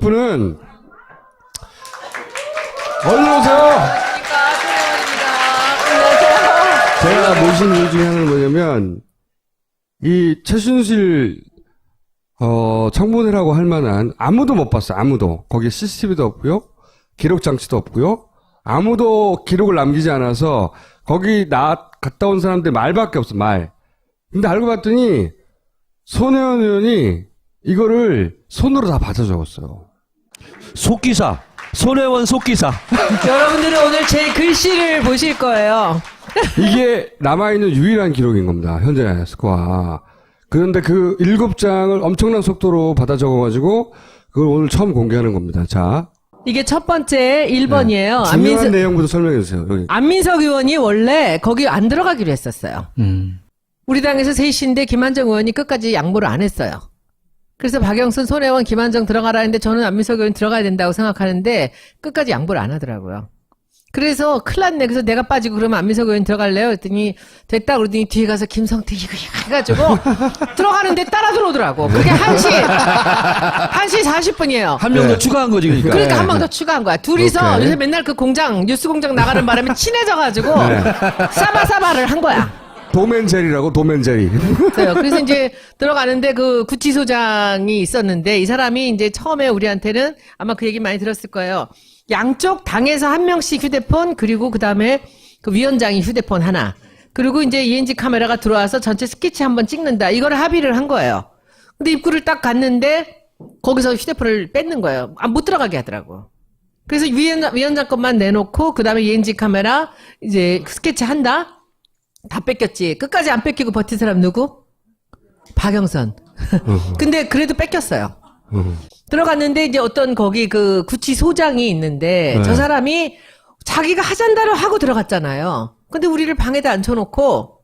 분은 얼른 오세요. 제가 모신 이유 중에 하나는 뭐냐면 이 최순실 어 청문회라고 할 만한 아무도 못 봤어요. 아무도 거기에 CCTV도 없고요, 기록 장치도 없고요. 아무도 기록을 남기지 않아서 거기 나 갔다 온 사람들 말밖에 없어 말. 근데 알고 봤더니 손혜원 의원이 이거를 손으로 다 받아 적었어요. 속기사. 손혜원 속기사. 여러분들은 오늘 제 글씨를 보실 거예요. 이게 남아있는 유일한 기록인 겁니다. 현재 스코어. 그런데 그 일곱 장을 엄청난 속도로 받아 적어가지고 그걸 오늘 처음 공개하는 겁니다. 자. 이게 첫 번째 1번이에요. 중요한 안민석, 내용부터 설명해 주세요. 여기. 안민석 의원이 원래 거기 안 들어가기로 했었어요. 음. 우리 당에서 셋인데 김한정 의원이 끝까지 양보를 안 했어요. 그래서 박영선, 손혜원, 김한정 들어가라 했는데 저는 안민석 의원 들어가야 된다고 생각하는데 끝까지 양보를 안 하더라고요. 그래서 큰일 났네. 그래서 내가 빠지고 그러면 안민석 의원 들어갈래요? 했더니 됐다 그러더니 뒤에 가서 김성태 이거 해가지고 들어가는데 따라 들어오더라고. 그게 1시, 1시 40분이에요. 한 명더 추가한 거지, 그러니까. 그러니까 한번더 추가한 거야. 둘이서 네. 오케이. 요새 맨날 그 공장, 뉴스 공장 나가는 바람에 친해져가지고 싸바싸바를 한 거야. 도맨젤이라고 도맨젤이. 그래서 이제 들어가는데 그 구치소장이 있었는데 이 사람이 이제 처음에 우리한테는 아마 그 얘기 많이 들었을 거예요. 양쪽 당에서 한 명씩 휴대폰 그리고 그 다음에 그 위원장이 휴대폰 하나 그리고 이제 ENG 카메라가 들어와서 전체 스케치 한번 찍는다. 이거를 합의를 한 거예요. 근데 입구를 딱 갔는데 거기서 휴대폰을 뺏는 거예요. 아, 못 들어가게 하더라고. 그래서 위원장, 위원장 것만 내놓고 그 다음에 ENG 카메라 이제 스케치 한다. 다 뺏겼지. 끝까지 안 뺏기고 버틴 사람 누구? 박영선. 근데 그래도 뺏겼어요. 들어갔는데 이제 어떤 거기 그 구치 소장이 있는데 네. 저 사람이 자기가 하잔다로 하고 들어갔잖아요. 근데 우리를 방에다 앉혀놓고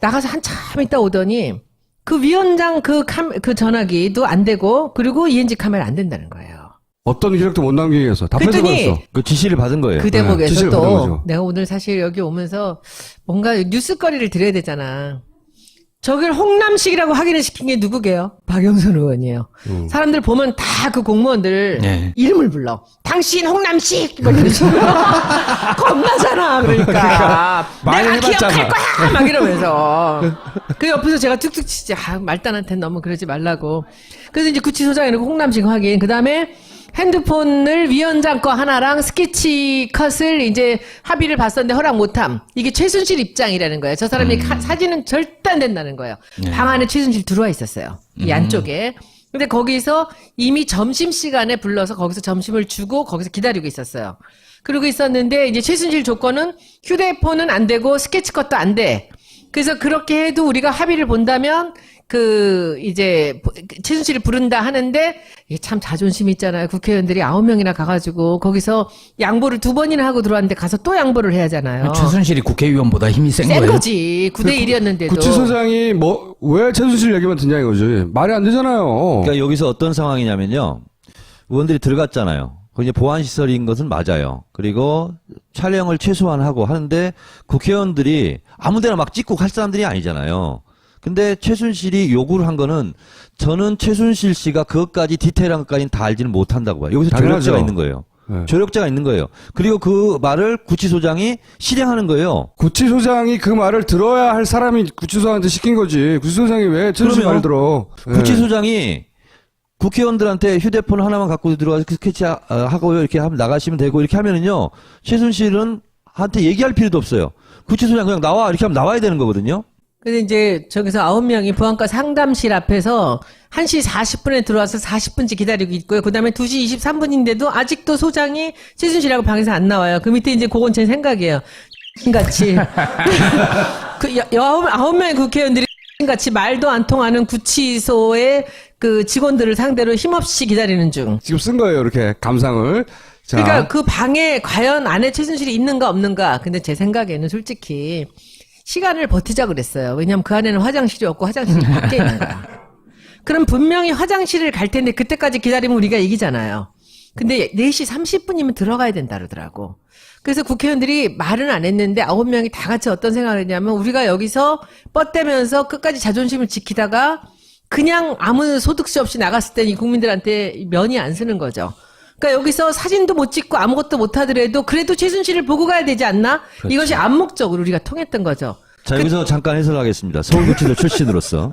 나가서 한참 있다 오더니 그 위원장 그, 캄, 그 전화기도 안 되고 그리고 ENG 카메라 안 된다는 거예요. 어떤 기록도 못 남기게 해서 다 그랬더니 뺏어버렸어. 그 지시를 받은 거예요. 그 대목에서 지시를 받은 또 거죠. 내가 오늘 사실 여기 오면서 뭔가 뉴스거리를 드려야 되잖아. 저걸 홍남식이라고 확인을 시킨 게 누구게요? 박영선 의원이에요. 음. 사람들 보면 다 그 공무원들 네. 이름을 불러. 당신 홍남식! 막 이러죠. 겁나잖아, 그러니까. 많이 내가 기억할 해봤잖아. 거야! 막 이러면서. 그 옆에서 제가 툭툭 치지. 아, 말단한테 너무 그러지 말라고. 그래서 이제 구치소장에 놓고 홍남식 확인. 그 다음에 핸드폰을 위원장 거 하나랑 스케치 컷을 이제 합의를 봤었는데 허락 못함. 이게 최순실 입장이라는 거예요. 저 사람이 카- 사진은 절대 안 된다는 거예요. 방 안에 최순실 들어와 있었어요. 이 안쪽에. 근데 거기서 이미 점심 시간에 불러서 거기서 점심을 주고 거기서 기다리고 있었어요. 그러고 있었는데 이제 최순실 조건은 휴대폰은 안 되고 스케치 컷도 안 돼. 그래서 그렇게 해도 우리가 합의를 본다면 그 이제 최순실을 부른다 하는데 이게 참 자존심 있잖아요. 국회의원들이 아홉 명이나 가가지고 거기서 양보를 두 번이나 하고 들어왔는데 가서 또 양보를 해야 하잖아요. 최순실이 국회의원보다 힘이 센, 센 거예요. 거지. 9대 1이었는데도. 구치소장이 뭐 왜 최순실 얘기만 듣냐 이거지. 말이 안 되잖아요. 그러니까 여기서 어떤 상황이냐면요. 의원들이 들어갔잖아요. 그 이제 보안 시설인 것은 맞아요. 그리고 촬영을 최소한 하고 하는데 국회의원들이 아무데나 막 찍고 갈 사람들이 아니잖아요. 근데 최순실이 요구를 한 거는 저는 최순실 씨가 그것까지 디테일한 것까지는 다 알지는 못한다고 봐요. 여기서 당연하죠. 조력자가 있는 거예요. 네. 조력자가 있는 거예요. 그리고 그 말을 구치소장이 실행하는 거예요. 구치소장이 그 말을 들어야 할 사람이 구치소장한테 시킨 거지. 구치소장이 왜 최순실 그럼요. 말 들어? 예. 구치소장이 국회의원들한테 휴대폰 하나만 갖고 들어가서 스케치 하- 어, 하고요 이렇게 하면 나가시면 되고 이렇게 하면은요 최순실은 한테 얘기할 필요도 없어요. 구치소장 그냥 나와 이렇게 하면 나와야 되는 거거든요. 근데 이제 저기서 아홉 명이 보안과 상담실 앞에서 1시 40분에 들어와서 40분째 기다리고 있고요. 그 다음에 2시 23분인데도 아직도 소장이 최순실하고 방에서 안 나와요. 그 밑에 이제 그건 제 생각이에요. 같이. 그 아홉 명의 국회의원들이 같이 말도 안 통하는 구치소의 그 직원들을 상대로 힘없이 기다리는 중. 지금 쓴 거예요. 이렇게 감상을. 자, 그러니까 그 방에 과연 안에 최순실이 있는가 없는가. 근데 제 생각에는 솔직히 시간을 버티자 그랬어요. 왜냐면 그 안에는 화장실이 없고 화장실이 밖에 있는 거야. 그럼 분명히 화장실을 갈 텐데 그때까지 기다리면 우리가 이기잖아요. 근데 4시 30분이면 들어가야 된다 그러더라고. 그래서 국회의원들이 말은 안 했는데 아홉 명이 다 같이 어떤 생각을 했냐면 우리가 여기서 뻗대면서 끝까지 자존심을 지키다가 그냥 아무 소득세 없이 나갔을 때이 국민들한테 면이 안 쓰는 거죠. 그러니까 여기서 사진도 못 찍고 아무것도 못 하더라도 그래도 최순실을 보고 가야 되지 않나? 그렇죠. 이것이 암묵적으로 우리가 통했던 거죠. 자, 여기서 잠깐 해설하겠습니다. 서울구치소 출신으로서.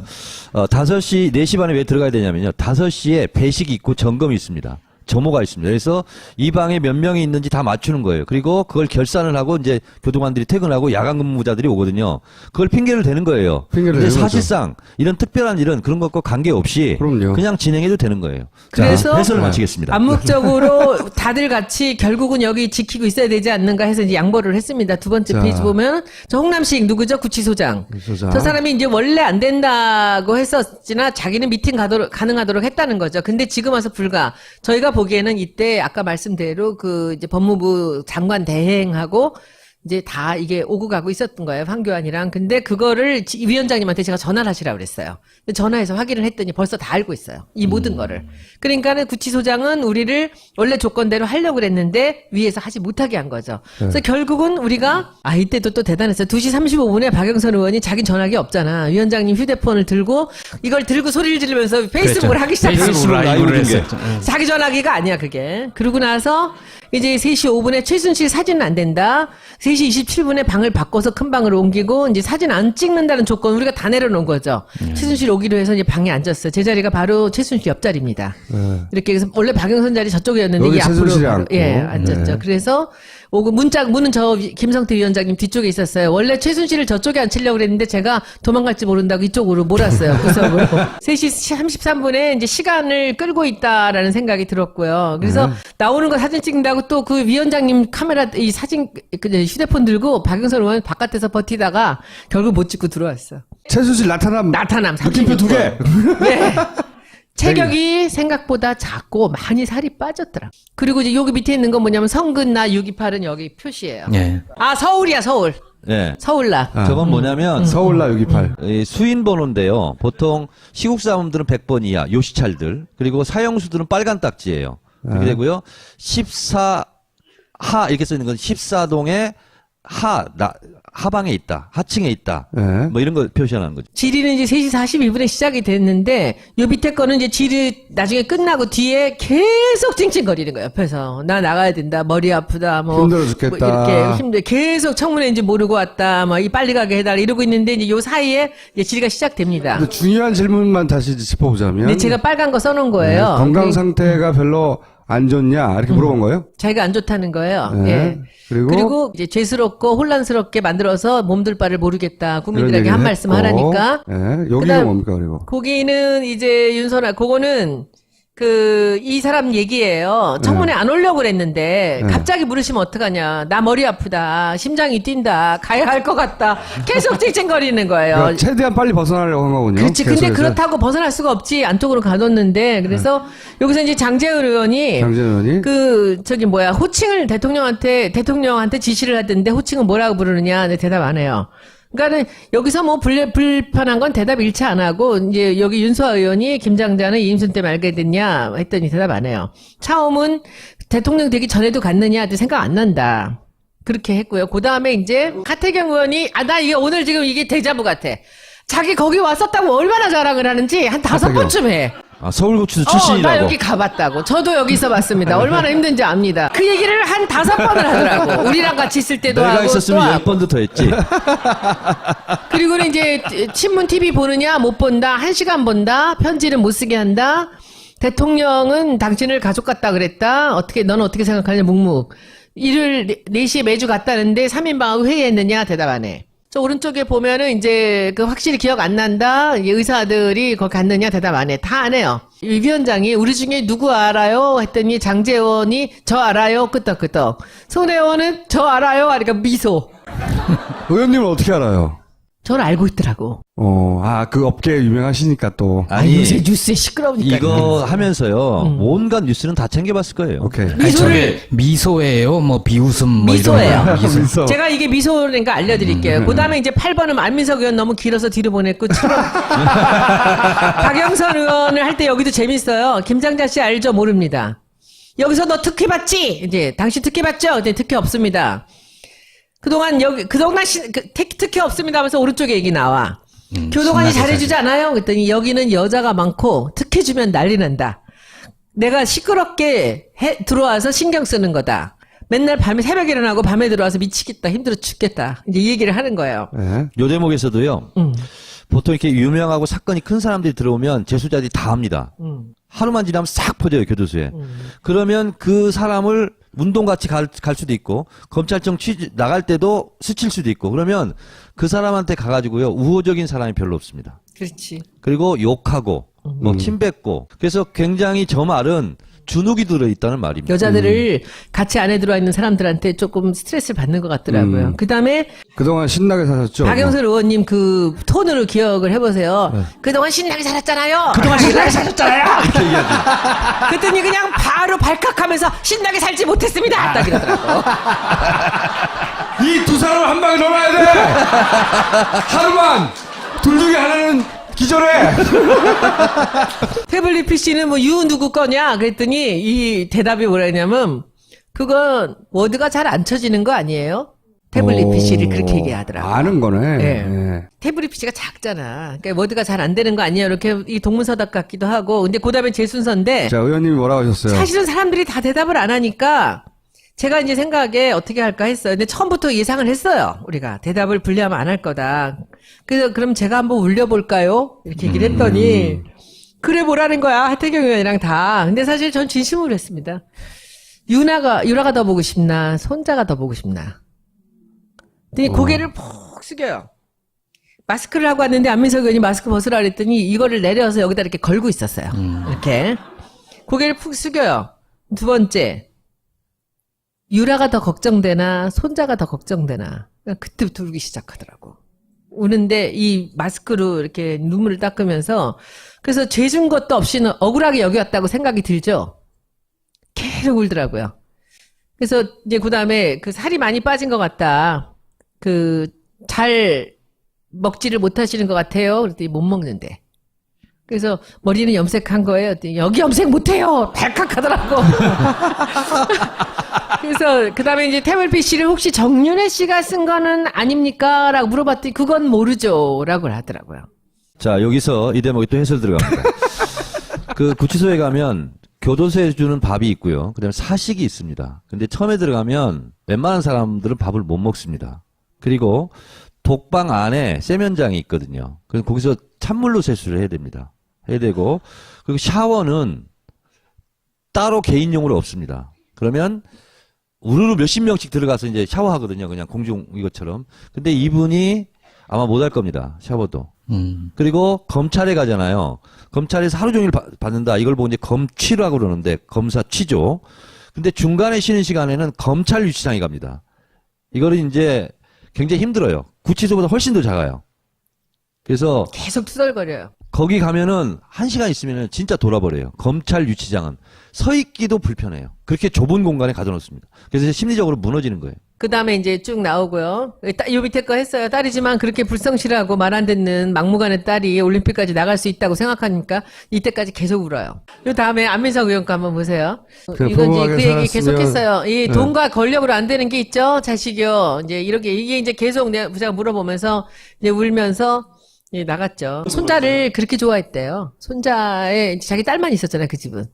어, 5시, 4시 반에 왜 들어가야 되냐면요. 5시에 배식이 있고 점검이 있습니다. 점호가 있습니다. 그래서 이 방에 몇 명이 있는지 다 맞추는 거예요. 그리고 그걸 결산을 하고 이제 교도관들이 퇴근하고 야간 근무자들이 오거든요. 그걸 핑계를 대는 거예요. 핑계를 근데 대는. 사실상 이런 특별한 일은 그런 것과 관계없이 그럼요. 그냥 진행해도 되는 거예요. 그래서 자, 해설을 네. 마치겠습니다. 암묵적으로 다들 같이 결국은 여기 지키고 있어야 되지 않는가 해서 이제 양보를 했습니다. 두 번째 자. 페이지 보면 저 홍남식 누구죠? 구치소장. 구치소장. 저 사람이 이제 원래 안 된다고 했었지나 자기는 미팅 가도록 가능하도록 했다는 거죠. 근데 지금 와서 불가. 저희가 보기에는 이때 아까 말씀대로 그 이제 법무부 장관 대행하고 이제 다 이게 오고 가고 있었던 거예요. 황교안이랑. 근데 그거를 지- 위원장님한테 제가 전화를 하시라고 그랬어요. 전화해서 확인을 했더니 벌써 다 알고 있어요. 이 모든 거를. 그러니까는 구치소장은 우리를 원래 조건대로 하려고 그랬는데 위에서 하지 못하게 한 거죠. 그래서 결국은 우리가 아 이때도 또 대단했어요. 2시 35분에 박영선 의원이 자기 전화기 없잖아. 위원장님 휴대폰을 들고 이걸 들고 소리를 지르면서 페이스북을 하기 시작했어요. 페이스북 라이브를 든 게. 자기 전화기가 아니야 그게. 그러고 나서 이제 3시 5분에 최순실 사진은 안 된다. 3시 27분에 방을 바꿔서 큰 방으로 옮기고 이제 사진 안 찍는다는 조건 우리가 다 내려놓은 거죠. 네. 최순실 오기로 해서 이제 방에 앉았어요. 제 자리가 바로 최순실 옆자리입니다. 네. 이렇게 해서 원래 박영선 자리 저쪽이었는데 이 앞으로 최순실이 바로-. 예 앉았죠. 네. 그래서 오고 문짝 문은 저 위- 김성태 위원장님 뒤쪽에 있었어요. 원래 최순실을 저쪽에 앉히려고 그랬는데 제가 도망갈지 모른다고 이쪽으로 몰았어요. 구석으로. 3시 33분에 이제 시간을 끌고 있다라는 생각이 들었고요. 그래서 네. 나오는 거 사진 찍는다고 또 그 위원장님 카메라 이 사진 그 휴대폰 들고 박영선 의원 바깥에서 버티다가 결국 못 찍고 들어왔어. 최순실 나타남. 나타남 느낌표 두 개. 네. 체격이 생각보다 작고 많이 살이 빠졌더라. 그리고 이제 여기 밑에 있는 건 뭐냐면 성근나 628은 여기 표시예요. 예. 아 서울이야 서울. 예. 서울나. 아. 저건 뭐냐면 서울라 628. 이 수인 번호인데요. 보통 시국 사람들은 100번 이하 요시찰들 그리고 사형수들은 빨간 딱지예요. 그렇게 네. 되고요. 14하 이렇게 써 있는 건 14동의 하 나, 하방에 있다. 하층에 있다. 네. 뭐 이런 거 표시하는 거죠. 질의는 이제 3시 42분에 시작이 됐는데 요 밑에 거는 이제 질의 나중에 끝나고 뒤에 계속 찡찡거리는 거예요. 옆에서 나 나가야 된다. 머리 아프다. 뭐 힘들어 죽겠다. 뭐 이렇게 힘들 계속 청문회 이제 모르고 왔다. 뭐 이 빨리 가게 해달라 이러고 있는데 이제 요 사이에 이제 질의가 시작됩니다. 근데 중요한 질문만 다시 짚어보자면. 근데 제가 빨간 거 써놓은 거예요. 네, 건강 그- 상태가 별로 안 좋냐 이렇게 물어본 거예요. 자기가 안 좋다는 거예요. 네. 예. 그리고, 그리고 이제 죄스럽고 혼란스럽게 만들어서 몸둘 바를 모르겠다. 국민들에게 한 말씀. 하라니까. 네, 여기가 그다음- 뭡니까 그리고. 거기는 이제 윤선아, 그거는 그 이 사람 얘기예요. 청문회 안 오려고 그랬는데 네. 갑자기 물으시면 어떡하냐. 나 머리 아프다. 심장이 뛴다. 가야 할 것 같다. 계속 찡찡거리는 거예요. 그러니까 최대한 빨리 벗어나려고 한 거군요. 그렇지. 근데 계속해서. 그렇다고 벗어날 수가 없지. 안쪽으로 가뒀는데. 그래서 여기서 이제 장재현 의원이 장재현 의원이 그 저기 뭐야 호칭을 대통령한테 대통령한테 지시를 하던데 호칭은 뭐라고 부르느냐 네, 대답 안 해요. 그러니까는 여기서 뭐 불, 불편한 건 대답 일치 안 하고 이제 여기 윤소아 의원이 김 장자는 이임순 때 말게 됐냐 했더니 대답 안 해요. 차움은 대통령 되기 전에도 갔느냐 했더니 생각 안 난다. 그렇게 했고요. 그 다음에 이제 하태경 의원이 아 나 이게 오늘 지금 이게 대자부 같아. 자기 거기 왔었다고 얼마나 자랑을 하는지 한 다섯. 번쯤 해. 아, 서울구치소 어, 출신이라고. 나 여기 가봤다고. 저도 여기 있어봤습니다. 얼마나 힘든지 압니다. 그 얘기를 한 다섯 번을 하더라고. 우리랑 같이 있을 때도 내가 하고 있었으면 또열 하고. 번도 더 했지. 그리고는 이제 친문 TV 보느냐 못 본다. 한 시간 본다. 편지는 못 쓰게 한다. 대통령은 당신을 가족 같다 그랬다. 어떻게 너는 어떻게 생각하냐 묵묵. 일을 4시에 매주 갔다는데 3인방하고 회의했느냐 대답 안 해. 저 오른쪽에 보면은 이제 그 확실히 기억 안 난다. 의사들이 거기 갔느냐 대답 안 해. 다 안 해요. 이 위원장이 우리 중에 누구 알아요? 했더니 장재원이 저 알아요. 끄떡끄떡. 손혜원은 저 알아요. 하니까 미소. 의원님은 어떻게 알아요? 저를 알고 있더라고. 어, 아, 그 업계 유명하시니까 또. 아, 아니, 요새 뉴스에 시끄러우니까. 이거 하면서요. 음. 온갖 뉴스는 다 챙겨봤을 거예요. 오케이. 아니, 저게 미소예요, 뭐 비웃음 뭐 미소예요. 거. 미소. 미소. 제가 이게 미소니까 알려드릴게요. 그 다음에 이제 8번은 안민석 의원 너무 길어서 뒤로 보냈고, 7번. 박영선 의원을 할 때 여기도 재밌어요. 김장자 씨 알죠? 모릅니다. 여기서 너 특혜 받지? 이제, 당신 특혜 받죠? 근데 특혜 없습니다. 그동안 여기, 그동안 시, 그, 특, 특혜 없습니다 하면서 오른쪽에 얘기 나와. 음, 교도관이 잘해주지 않아요? 그랬더니 여기는 여자가 많고 특혜 주면 난리 난다. 내가 시끄럽게 해- 들어와서 신경 쓰는 거다. 맨날 밤에 새벽에 일어나고 밤에 들어와서 미치겠다. 힘들어 죽겠다. 이제 이 얘기를 하는 거예요. 예. 요 대목에서도요. 음, 보통 이렇게 유명하고 사건이 큰 사람들이 들어오면 재수자들이 다 합니다. 음, 하루만 지나면 싹 퍼져요 교도소에. 음. 그러면 그 사람을 운동같이 갈, 갈 수도 있고 검찰청 취 나갈 때도 스칠 수도 있고 그러면 그 사람한테 가가지고요 우호적인 사람이 별로 없습니다. 그렇지. 그리고 욕하고 뭐 음. 침뱉고 그래서 굉장히 저 말은 주눅이 들어 있다는 말입니다. 여자들을 같이 안에 들어와 있는 사람들한테 조금 스트레스를 받는 것 같더라고요. 음. 그 다음에 그동안 신나게 사셨죠? 박영선 의원님 그 톤으로 기억을 해보세요. 그동안 신나게 살았잖아요. 그동안 신나게 사셨잖아요. 그랬더니 그냥 바로 발칵하면서 신나게 살지 못했습니다. 딱 이러더라고. 이 두 사람 한 방에 넣어야 돼! 하루만! 둘 중에 하나는 기절해! 태블릿 PC는 뭐 유 누구 거냐? 그랬더니 이 대답이 뭐라냐면 그건 워드가 잘 안 쳐지는 거 아니에요? 태블릿 오, PC를 그렇게 얘기하더라고. 아는 거네. 네. 예. 태블릿 PC가 작잖아. 그러니까 워드가 잘 안 되는 거 아니에요? 이렇게 이 동문서답 같기도 하고. 근데 그다음에 제 순서인데 자, 의원님이 뭐라고 하셨어요? 사실은 사람들이 다 대답을 안 하니까 제가 이제 생각에 어떻게 할까 했어요. 근데 처음부터 예상을 했어요. 우리가 대답을 불리하면 안 할 거다. 그래서 그럼 제가 한번 울려볼까요? 이렇게 얘기를 했더니 그래 보라는 거야. 하태경 의원이랑 다. 근데 사실 전 진심으로 했습니다. 유나가 유라가 더 보고 싶나 손자가 더 보고 싶나. 근데 고개를 푹 숙여요. 마스크를 하고 왔는데 안민석 의원이 마스크 벗으라 그랬더니 이거를 내려서 여기다 이렇게 걸고 있었어요. 이렇게. 고개를 푹 숙여요. 두 번째. 유라가 더 걱정되나, 손자가 더 걱정되나. 그냥 그때 부터 울기 시작하더라고. 우는데 이 마스크로 이렇게 눈물을 닦으면서 그래서 죄 준 것도 없이는 억울하게 여겼다고 생각이 들죠. 계속 울더라고요. 그래서 이제 그 다음에 그 살이 많이 빠진 것 같다. 그 잘 먹지를 못하시는 것 같아요. 그랬더니 못 먹는데. 그래서 머리는 염색한 거예요. 여기 염색 못해요. 발칵 하더라고. 그래서 그다음에 이제 태블 PC를 혹시 정윤혜 씨가 쓴 거는 아닙니까?라고 물어봤더니 그건 모르죠라고 하더라고요. 자 여기서 이 대목이 또 해설 들어갑니다. 그 구치소에 가면 교도소에 주는 밥이 있고요. 그다음에 사식이 있습니다. 근데 처음에 들어가면 웬만한 사람들은 밥을 못 먹습니다. 그리고 독방 안에 세면장이 있거든요. 그래서 거기서 찬물로 세수를 해야 됩니다. 해야 되고 그리고 샤워는 따로 개인용으로 없습니다. 그러면 우르르 몇십 명씩 들어가서 이제 샤워하거든요. 그냥 공중 이것처럼. 근데 이분이 아마 못 할 겁니다. 샤워도. 음. 그리고 검찰에 가잖아요. 검찰에서 하루 종일 바- 받는다. 이걸 보고 이제 검취라고 그러는데 검사 취조. 근데 중간에 쉬는 시간에는 검찰 유치장에 갑니다. 이거는 이제 굉장히 힘들어요. 구치소보다 훨씬 더 작아요. 그래서 계속 투덜거려요. 거기 가면은 한 시간 있으면은 진짜 돌아버려요. 검찰 유치장은 서 있기도 불편해요. 그렇게 좁은 공간에 가둬놓습니다. 그래서 심리적으로 무너지는 거예요. 그 다음에 이제 쭉 나오고요. 따- 요 밑에 거 했어요. 딸이지만 그렇게 불성실하고 말 안 듣는 막무가내 딸이 올림픽까지 나갈 수 있다고 생각하니까 이때까지 계속 울어요. 요 다음에 안민석 의원 거 한번 보세요. 그냥 이건 이제 그 얘기 계속 살았으면- 했어요. 이 네. 돈과 권력으로 안 되는 게 있죠. 자식이요. 이제 이렇게 이게 이제 계속 내가 제가 물어보면서 이제 울면서 예, 나갔죠. 손자를 그렇게 좋아했대요. 손자에 자기 딸만 있었잖아요. 그 집은.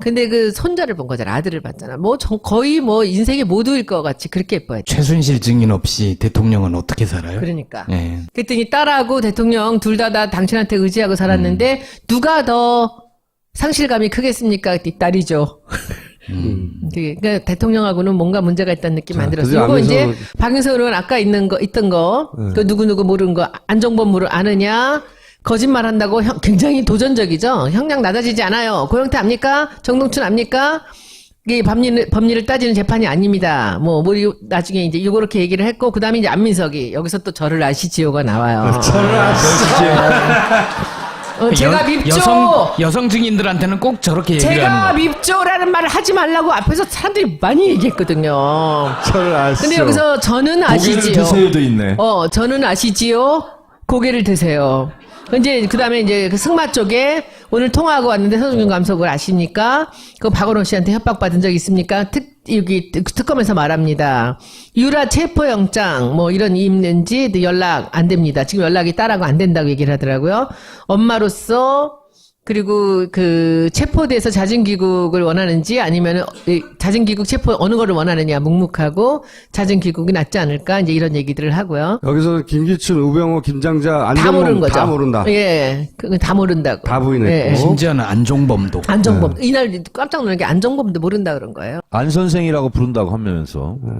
근데 그 손자를 본 거잖아. 아들을 봤잖아. 뭐 저- 거의 뭐 인생의 모두일 것 같이 그렇게 예뻐했죠. 최순실 증인 없이 대통령은 어떻게 살아요? 그러니까. 예. 그랬더니 딸하고 대통령 둘 다 다 당신한테 의지하고 살았는데 누가 더 상실감이 크겠습니까? 그랬더니 딸이죠. 음. 되게 그러니까 대통령하고는 뭔가 문제가 있다는 느낌 자, 만들었어요. 이거 이제 안민석- 박영선 의원 아까 있는 거 있던 거, 네. 그 누구 누구 모르는 거 안정범 모르 아느냐? 거짓말 한다고 형- 굉장히 도전적이죠. 형량 낮아지지 않아요. 고영태 압니까? 정동춘 압니까? 이게 법리를, 법리를 따지는 재판이 아닙니다. 뭐, 뭐, 요- 나중에 이제 요렇게 얘기를 했고, 그 다음에 이제 안민석이, 여기서 또 저를 아시지요가 나와요. 저를 아시죠. 어, 제가 여- 밉죠! 여성 여성 증인들한테는 꼭 저렇게 얘기를 제가. 밉죠라는 말을 하지 말라고 앞에서 사람들이 많이 얘기했거든요. 저를 아시죠. 근데 여기서 저는 고개를 아시지요. 드세요도 있네. 어, 저는 아시지요. 고개를 드세요. 이제 그다음에 이제 그 승마 쪽에 오늘 통화하고 왔는데 서중균 감독을 아십니까? 그 박원호 씨한테 협박받은 적 있습니까? 특 여기 특검에서 말합니다. 유라 체포 영장 뭐 이런 있는지 연락 안 됩니다. 지금 연락이 딸하고 안 된다고 얘기를 하더라고요. 엄마로서 그리고 그 체포돼서 자진귀국을 원하는지 아니면 자진귀국 체포 어느 거를 원하느냐 묵묵하고 자진귀국이 낫지 않을까 이제 이런 얘기들을 하고요. 여기서 김기춘, 우병호, 김장자, 다 안정범 모르는 거죠. 다 모른다. 예, 그건 다 모른다고. 다 부인했고. 예, 예. 심지어는 안종범도. 안정범 이날 깜짝 놀란 게 안정범도 모른다 그런 거예요. 안 선생이라고 부른다고 하면서 예.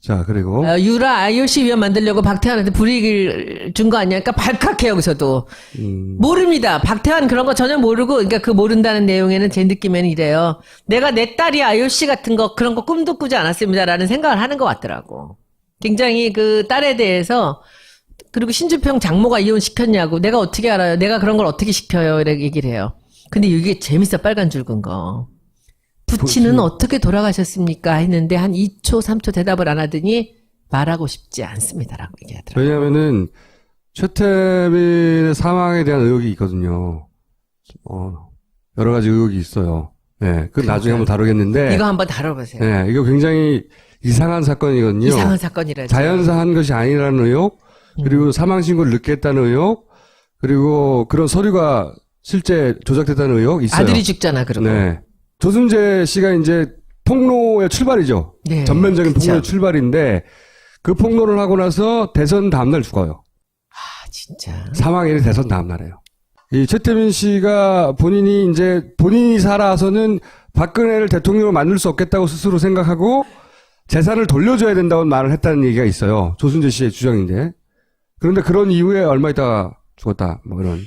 자, 그리고 어, 유라 IOC 위원 만들려고 박태환한테 불이익을 준 거 아니야? 그러니까 발칵해 여기서도 음, 모릅니다. 박태환 그런 거 전혀 모르고 그러니까 그 모른다는 내용에는 제 느낌에는 이래요. 내가 내 딸이 IOC 같은 거 그런 거 꿈도 꾸지 않았습니다라는 생각을 하는 것 같더라고. 굉장히 그 딸에 대해서 그리고 신주평 장모가 이혼 시켰냐고 내가 어떻게 알아요? 내가 그런 걸 어떻게 시켜요? 이렇게 얘기를 해요. 근데 이게 재밌어 빨간 줄 근 거. 부친은 어떻게 돌아가셨습니까? 했는데 한 2초, 3초 대답을 안 하더니 말하고 싶지 않습니다라고 얘기하더라고요. 왜냐면은 최태민의 사망에 대한 의혹이 있거든요. 어, 여러 가지 의혹이 있어요. 예, 그 나중에 한번 다루겠는데. 이거 한번 다뤄보세요. 예, 이거 굉장히 이상한 사건이거든요. 이상한 사건이라죠. 자연사한 것이 아니라는 의혹, 그리고 사망 신고를 늦게 했다는 의혹, 그리고 그런 서류가 실제 조작됐다는 의혹 있어요. 아들이 죽잖아, 그러고. 네. 조순재 씨가 이제 폭로의 출발이죠. 네, 전면적인 그쵸. 폭로의 출발인데 그 폭로를 하고 나서 대선 다음날 죽어요. 아, 진짜. 사망일이 대선 다음날이에요. 이 최태민 씨가 본인이 이제 본인이 살아서는 박근혜를 대통령으로 만들 수 없겠다고 스스로 생각하고 재산을 돌려줘야 된다고 말을 했다는 얘기가 있어요. 조순재 씨의 주장인데. 그런데 그런 이후에 얼마 있다가 죽었다. 뭐 이런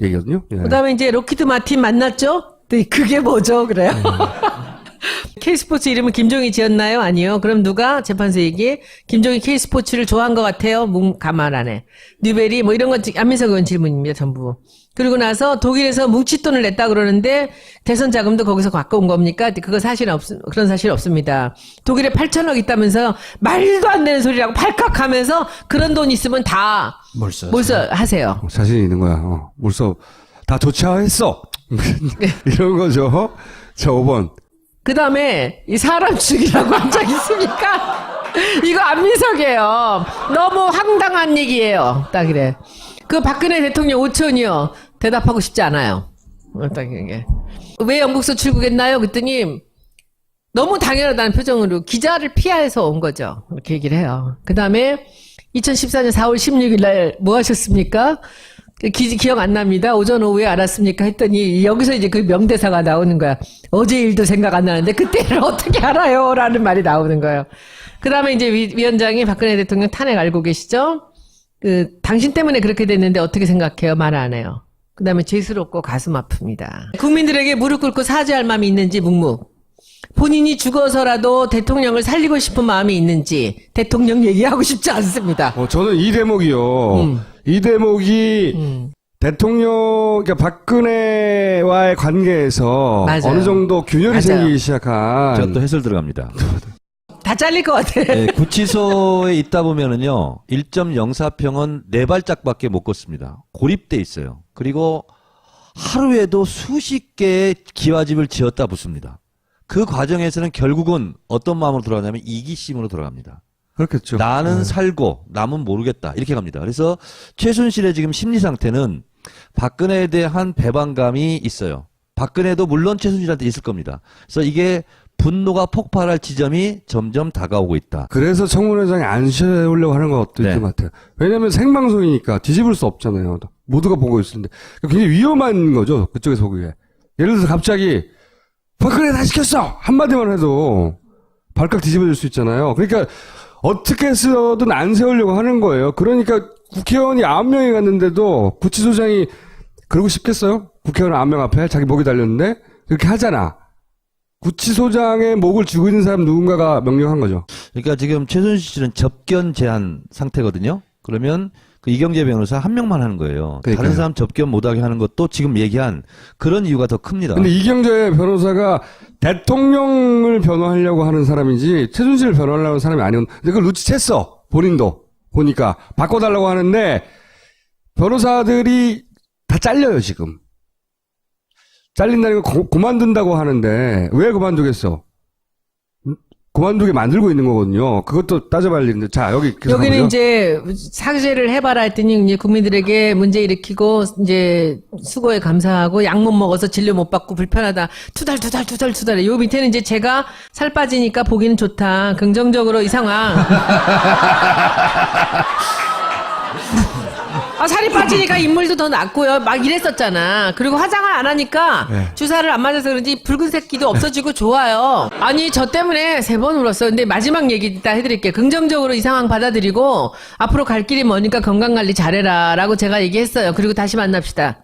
얘기거든요. 예. 그 다음에 이제 로키드 마틴 만났죠? 네, 그게 뭐죠? 그래요? K스포츠 이름은 김종희 지었나요? 아니요. 그럼 누가 재판소 얘기? 김종희 K스포츠를 좋아한 것 같아요? 문 가만 안 해. 뉴베리 뭐 이런 건 지- 안민석 의원 질문입니다. 전부. 그리고 나서 독일에서 뭉칫돈을 냈다 그러는데 대선 자금도 거기서 갖고 온 겁니까? 그거 사실 없 그런 사실 없습니다. 독일에 8천억 있다면서 말도 안 되는 소리라고 팔칵하면서 그런 돈 있으면 다 몰수. 몰수 하세요. 어, 자신 있는 거야. 어, 벌써 다 도착했어. 이런 거죠. 자, 5번. 그 다음에 이 사람 죽이라고 한 적 있습니까? 이거 안민석이에요. 너무 황당한 얘기예요. 딱 이래. 그 박근혜 대통령 5천이요. 대답하고 싶지 않아요. 어, 딱 이게. 왜 영국서 출국했나요? 그랬더니 너무 당연하다는 표정으로 기자를 피해서 온 거죠. 이렇게 얘기를 해요. 그 다음에 2014년 4월 16일 날 뭐 하셨습니까? 기, 기억 안 납니다. 오전 오후에 알았습니까? 했더니 여기서 이제 그 명대사가 나오는 거야. 어제 일도 생각 안 나는데 그때를 어떻게 알아요? 라는 말이 나오는 거예요. 그 다음에 이제 위, 위원장이 박근혜 대통령 탄핵 알고 계시죠? 그, 당신 때문에 그렇게 됐는데 어떻게 생각해요? 말 안 해요. 그 다음에 죄스럽고 가슴 아픕니다. 국민들에게 무릎 꿇고 사죄할 마음이 있는지 묵묵. 본인이 죽어서라도 대통령을 살리고 싶은 마음이 있는지 대통령 얘기하고 싶지 않습니다. 어, 저는 이 대목이요. 음. 이 대목이 음. 대통령, 그러니까 박근혜와의 관계에서 맞아요. 어느 정도 균열이 맞아요. 생기기 시작한. 제가 또 해설 들어갑니다. 다 잘릴 것 같아. 네, 구치소에 있다 보면은요, 1.04평은 네 발짝밖에 못 걷습니다. 고립돼 있어요. 그리고 하루에도 수십 개의 기와집을 지었다 붙습니다. 그 과정에서는 결국은 어떤 마음으로 돌아가냐면 이기심으로 돌아갑니다. 그렇겠죠. 나는 네. 살고 남은 모르겠다 이렇게 갑니다. 그래서 최순실의 지금 심리 상태는 박근혜에 대한 배반감이 있어요. 박근혜도 물론 최순실한테 있을 겁니다. 그래서 이게 분노가 폭발할 지점이 점점 다가오고 있다. 그래서 청문회장에 안 세우려고 하는 것도 네. 있는 것 같아요. 왜냐면 생방송이니까 뒤집을 수 없잖아요. 모두가 보고 있는데. 굉장히 위험한 거죠. 그쪽에서 보기에. 예를 들어서 갑자기 박근혜 다 시켰어! 한마디만 해도 발칵 뒤집어질 수 있잖아요. 그러니까 어떻게 해서든 안 세우려고 하는 거예요. 그러니까 국회의원이 9명이 갔는데도 구치소장이 그러고 싶겠어요? 국회의원 9명 앞에 자기 목이 달렸는데 그렇게 하잖아. 구치소장의 목을 쥐고 있는 사람 누군가가 명령한 거죠. 그러니까 지금 최순실 씨는 접견 제한 상태거든요. 그러면 그 이경재 변호사 한 명만 하는 거예요. 그러니까요. 다른 사람 접견 못하게 하는 것도 지금 얘기한 그런 이유가 더 큽니다. 근데 이경재 변호사가 대통령을 변호하려고 하는 사람이지 최순실을 변호하려고 하는 사람이 아니었. 근데 그걸 눈치챘어. 본인도 보니까 바꿔달라고 하는데 변호사들이 다 잘려요 지금. 잘린다는 거 고, 그만둔다고 하는데 왜 그만두겠어? 음, 그만두게 만들고 있는 거거든요. 그것도 따져봐야 되는데. 자, 여기 여기는. 이제 사죄를 해봐라 했더니 이제 국민들에게 문제 일으키고 이제 수고에 감사하고 약 못 먹어서 진료 못 받고 불편하다 투덜 투덜 투덜 투덜 요 밑에는 이제 제가 살 빠지니까 보기는 좋다 긍정적으로 이 상황 아, 살이 빠지니까 인물도 더 낫고요. 막 이랬었잖아. 그리고 화장을 안 하니까 네. 주사를 안 맞아서 그런지 붉은색 기도 없어지고 좋아요. 아니, 저 때문에 세 번 울었어. 근데 마지막 얘기 이따 해드릴게요. 긍정적으로 이 상황 받아들이고 앞으로 갈 길이 머니까 건강 관리 잘해라. 라고 제가 얘기했어요. 그리고 다시 만납시다.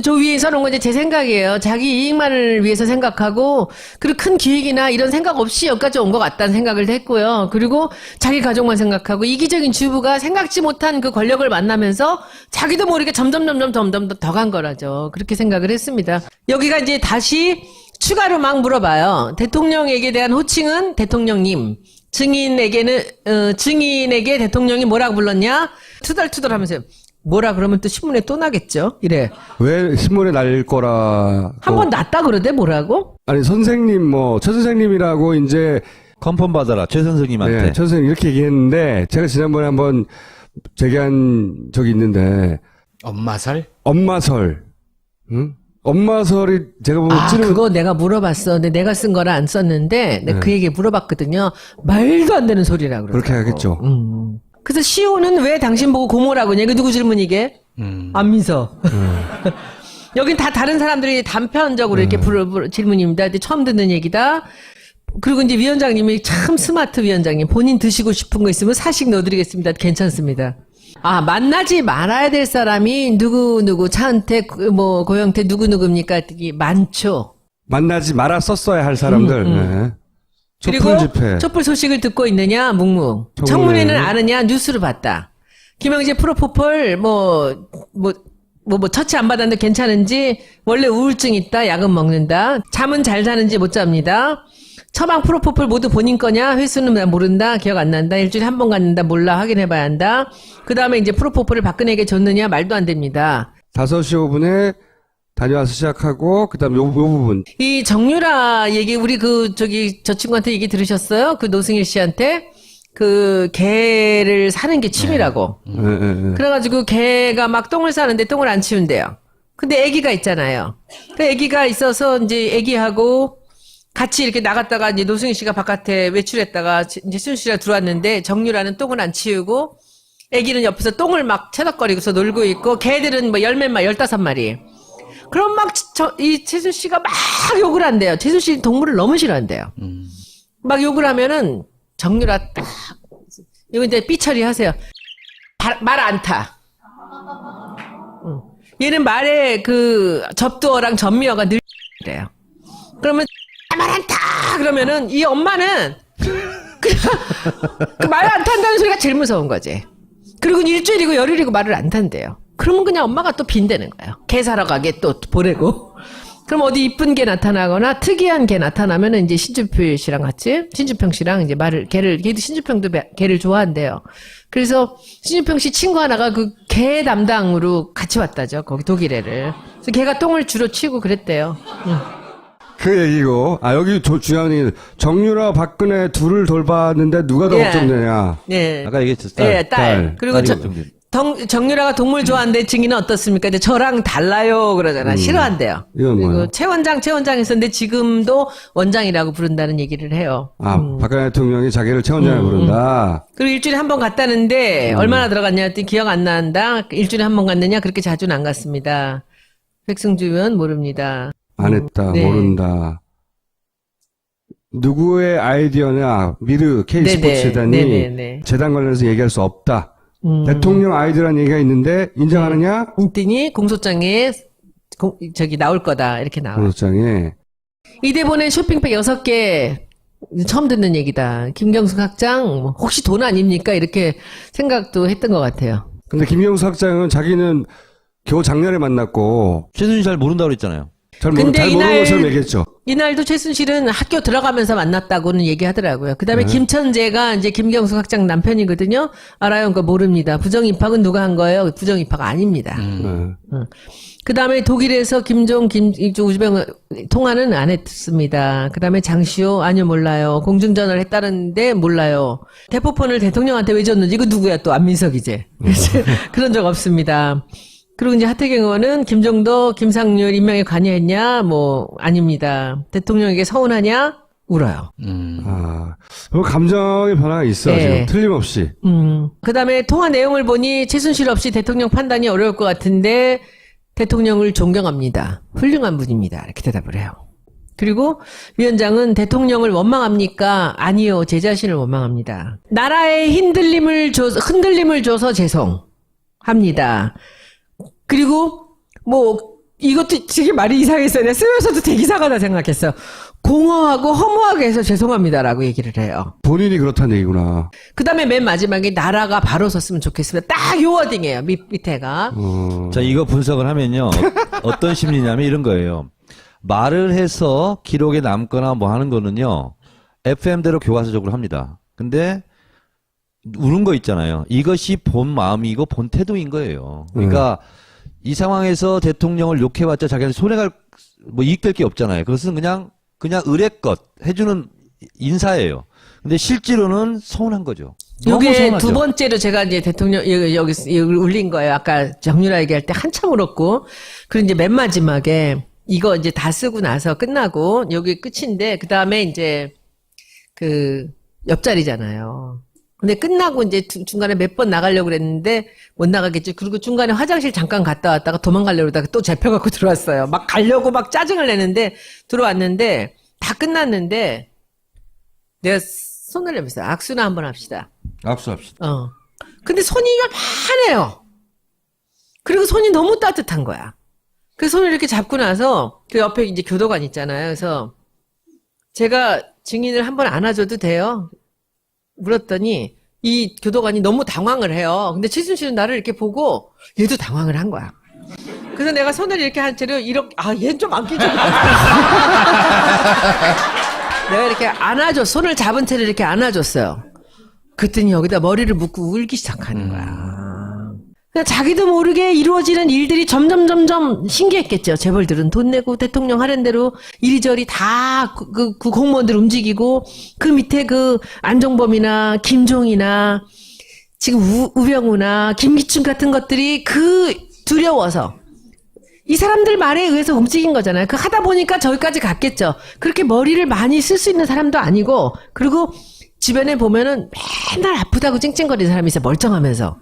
저 위에 서는 건 이제 제 생각이에요. 자기 이익만을 위해서 생각하고, 그리고 큰 기획이나 이런 생각 없이 여기까지 온 것 같다는 생각을 했고요. 그리고 자기 가족만 생각하고, 이기적인 주부가 생각지 못한 그 권력을 만나면서 자기도 모르게 점점, 점점, 점점 더 간 거라죠. 그렇게 생각을 했습니다. 여기가 이제 다시 추가로 막 물어봐요. 대통령에게 대한 호칭은 대통령님. 증인에게는, 어, 증인에게 대통령이 뭐라고 불렀냐? 투덜투덜 하면서, 뭐라 그러면 또 신문에 또 나겠죠? 이래. 왜 신문에 날릴 거라. 한번 낫다 그러대 뭐라고? 아니, 선생님, 뭐, 최 선생님이라고 이제, 컨펌 받아라 최 선생님한테. 네, 최 선생님 이렇게 얘기했는데, 제가 지난번에 한번 제기한 적이 있는데, 엄마 살? 엄마설. 응? 엄마설이 제가 보면 아 찌르면 그거 내가 물어봤어. 근데 내가 쓴 거라 안 썼는데 내가 네. 그 얘기 물어봤거든요. 말도 안 되는 소리라 그러. 그렇게 하겠죠. 음. 그래서 시호는 왜 당신 보고 고모라고 하냐? 이거 누구 질문 이게? 음. 안민서. 여긴 다 다른 사람들이 단편적으로 이렇게 부르, 부르- 질문입니다. 근데 처음 듣는 얘기다. 그리고 이제 위원장님이 참 스마트 위원장님. 본인 드시고 싶은 거 있으면 사식 넣어드리겠습니다. 괜찮습니다. 아, 만나지 말아야 될 사람이 누구 누구, 차은택, 그 뭐, 고영태, 누구 누구입니까? 되게 많죠. 만나지 말아 썼어야 할 사람들. 네. 그리고 촛불 집회. 촛불 소식을 듣고 있느냐 묵묵. 청문회는? 청문회는 아느냐 뉴스로 봤다. 김영재 프로포폴 뭐뭐 뭐 뭐 처치 안 받았는데 괜찮은지 원래 우울증 있다 약은 먹는다. 잠은 잘 자는지 못 잡니다. 처방 프로포폴 모두 본인 거냐 횟수는 난 모른다 기억 안 난다 일주일에 한 번 갖는다 몰라 확인해 봐야 한다. 그 다음에 이제 프로포폴을 박근혜에게 줬느냐 말도 안 됩니다. 5시 5분에 다녀와서 시작하고, 그 다음 요, 요 부분. 이 정유라 얘기 우리 그 저기 저 친구한테 얘기 들으셨어요? 그 노승일 씨한테 그 개를 사는 게 취미라고. 예, 예, 예. 그래가지고 개가 막 똥을 싸는데 똥을 안 치운대요. 근데 아기가 있잖아요. 그 아기가 있어서 이제 아기하고 같이 이렇게 나갔다가 이제 노승일 씨가 바깥에 외출했다가 이제 순 씨가 들어왔는데 정유라는 똥을 안 치우고 아기는 옆에서 똥을 막 채덕거리고서 놀고 있고 개들은 뭐 열몇 마리, 열다섯 마리. 그럼 막이 최순 씨가 막 욕을 한대요. 최순 씨 동물을 너무 싫어한대요. 막 욕을 하면은 정유라 딱 이거 이제 삐처리 하세요. 말 안 타. 응. 얘는 말에 그 접두어랑 전미어가 늘 그래요. 그러면 말 안 타. 그러면은 이 엄마는 그말안 탄다는 소리가 제일 무서운 거지. 그리고 일주일이고 열흘이고 말을 안 탄대요. 그러면 그냥 엄마가 또 빈대는 거예요. 개 사러 가게 또 보내고. 그럼 어디 이쁜 개 나타나거나 특이한 개 나타나면은 이제 신주표 씨랑 같이 신주평 씨랑 이제 말을 개를 걔도 신주평도 배- 개를 좋아한대요. 그래서 신주평 씨 친구 하나가 그 개 담당으로 같이 왔다죠. 거기 독일애를. 그래서 걔가 똥을 주로 치고 그랬대요. 그 얘기고, 아, 여기 조- 중요한 얘기 정유라 박근혜 둘을 돌봤는데 누가 더 예. 걱정되냐. 네. 아까 얘기했죠. 예, 딸. 딸. 그리고 딸이 저, 걱정돼. 정, 정유라가 동물 좋아하는데 증인은 어떻습니까? 근데 저랑 달라요 그러잖아. 싫어한대요. 이건 그리고 뭐야? 최 원장, 최 원장 했었는데 지금도 원장이라고 부른다는 얘기를 해요. 아, 박근혜 대통령이 자기를 최 원장을 부른다. 그리고 일주일에 한 번 갔다는데 얼마나 들어갔냐 했더니 기억 안 난다. 일주일에 한 번 갔느냐? 그렇게 자주는 안 갔습니다. 백승주 의원 모릅니다. 안 했다, 네. 모른다. 누구의 아이디어냐, 미르, 네네, 네네. 재단 관련해서 얘기할 수 없다. 음. 대통령 아이디어라는 얘기가 있는데, 인정하느냐? 했더니 공소장에 공- 저기 나올 거다. 이렇게 나와. 공소장에. 이대보낸 쇼핑백 여섯 개 처음 듣는 얘기다. 김경숙 학장 뭐 혹시 돈 아닙니까? 이렇게 생각도 했던 것 같아요. 근데 김경수 학장은 자기는 겨우 작년에 만났고, 최순실 잘 모른다고 그랬잖아요. 잘, 모르, 근데 잘 모르는 이날- 것처럼 얘기했죠. 이날도 최순실은 학교 들어가면서 만났다고는 얘기하더라고요. 그 다음에 김천재가 이제 김경수 학장 남편이거든요. 알아요? 그거 모릅니다. 부정 입학은 누가 한 거예요? 부정 입학 아닙니다. 네. 그 다음에 독일에서 김종, 김, 이쪽 우즈벡 통화는 안 했습니다. 그 다음에 장시호, 아니요, 몰라요. 공중전화를 했다는데 몰라요. 대포폰을 대통령한테 왜 줬는지, 이거 누구야 또, 안민석이제. 그런 적 없습니다. 그리고 이제 하태경 의원은 김정도, 김상률 임명에 관여했냐? 뭐, 아닙니다. 대통령에게 서운하냐? 울어요. 음. 아, 그 감정의 변화가 있어, 네. 지금. 틀림없이. 음. 그 다음에 통화 내용을 보니 최순실 없이 대통령 판단이 어려울 것 같은데 대통령을 존경합니다. 훌륭한 분입니다. 이렇게 대답을 해요. 그리고 위원장은 대통령을 원망합니까? 아니요. 제 자신을 원망합니다. 나라에 흔들림을 줘서, 흔들림을 줘서 죄송합니다. 그리고 뭐 이것도 되게 말이 이상했어요. 내가 쓰면서도 되게 이상하다 생각했어요. 공허하고 허무하게 해서 죄송합니다라고 얘기를 해요. 본인이 그렇다는 얘기구나. 그 다음에 맨 마지막에 나라가 바로 섰으면 좋겠습니다. 딱 요 워딩이에요. 밑, 밑에가. 어, 자, 이거 분석을 하면요. 어- 어떤 심리냐면 이런 거예요. 말을 해서 기록에 남거나 뭐 하는 거는요. FM대로 교과서적으로 합니다. 근데 우는 거 있잖아요. 이것이 본 마음이고 본 태도인 거예요. 그러니까 이 상황에서 대통령을 욕해봤자 자기한테 손해갈 뭐 이익될 게 없잖아요. 그것은 그냥 그냥 의뢰껏 해주는 인사예요. 근데 실제로는 서운한 거죠. 서운하죠. 두 번째로 제가 이제 대통령, 여기, 여기, 여기 울린 거예요. 아까 정유라 얘기할 때 한참 울었고. 그리고 이제 맨 마지막에 이거 이제 다 쓰고 나서 끝나고 여기 끝인데, 그 다음에 이제 그 옆자리잖아요. 근데 끝나고 이제 중- 중간에 몇 번 나가려고 그랬는데 못 나가겠지. 그리고 중간에 화장실 잠깐 갔다 왔다가 도망가려고 그러다가 또 잡혀갖고 들어왔어요. 막 가려고 막 짜증을 내는데 들어왔는데 다 끝났는데 내가 손을 내면서 악수나 한번 합시다. 압수합시다. 어. 근데 손이 요만해요. 그리고 손이 너무 따뜻한 거야. 그 손을 이렇게 잡고 나서 그 옆에 이제 교도관 있잖아요. 그래서 제가 증인을 한번 안아줘도 돼요? 물었더니 이 교도관이 너무 당황을 해요. 근데 최순실은 나를 이렇게 보고 얘도 당황을 한 거야. 그래서 내가 손을 이렇게 한 채로 이렇게 아 얘는 좀 안기죠. 내가 이렇게 안아줘 손을 잡은 채로 이렇게 안아줬어요. 그랬더니 여기다 머리를 묶고 울기 시작하는 거야. 그냥 자기도 모르게 이루어지는 일들이 점점 점점 신기했겠죠. 재벌들은 돈 내고 대통령 하는 대로 이리저리 다그그 공무원들 움직이고 그 밑에 그 안종범이나 김종이나 지금 우, 우병우나 김기춘 같은 것들이 그 두려워서 이 사람들 말에 의해서 움직인 거잖아요. 그 하다 보니까 저기까지 갔겠죠. 그렇게 머리를 많이 쓸 수 있는 사람도 아니고, 그리고 주변에 보면은 맨날 아프다고 찡찡거리는 사람이 있어요. 멀쩡하면서.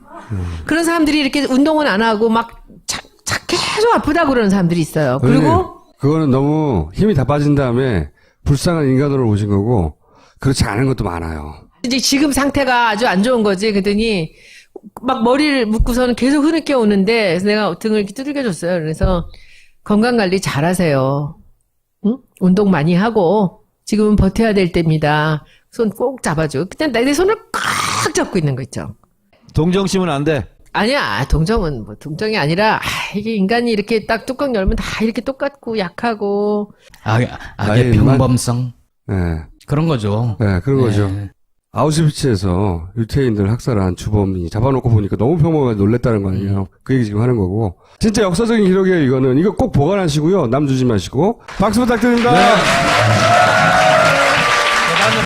그런 사람들이 이렇게 운동은 안 하고 막 자, 자, 계속 아프다고 그러는 사람들이 있어요. 그리고 그거는 너무 힘이 다 빠진 다음에 불쌍한 인간으로 오신 거고, 그렇지 않은 것도 많아요. 이제 지금 상태가 아주 안 좋은 거지. 그랬더니 막 머리를 묶고서는 계속 흐느껴 오는데 그래서 내가 등을 이렇게 두들겨 줬어요. 그래서 건강 관리 잘하세요. 응? 운동 많이 하고 지금은 버텨야 될 때입니다. 손 꼭 잡아줘. 그때 내 손을 꽉 잡고 있는 거 있죠. 동정심은 안 돼. 아니야, 동정은 뭐 동정이 아니라 아, 이게 인간이 이렇게 딱 뚜껑 열면 다 이렇게 똑같고 약하고 악, 악의 평범성 네. 그런 거죠. 네, 그런 거죠. 네. 아우슈비츠에서 유태인들 학살한 주범이 잡아놓고 보니까 너무 평범하게 놀랬다는 거 아니에요. 그 얘기 지금 하는 거고. 진짜 역사적인 기록이에요, 이거는. 이거 꼭 보관하시고요. 남 주지 마시고. 박수 부탁드립니다.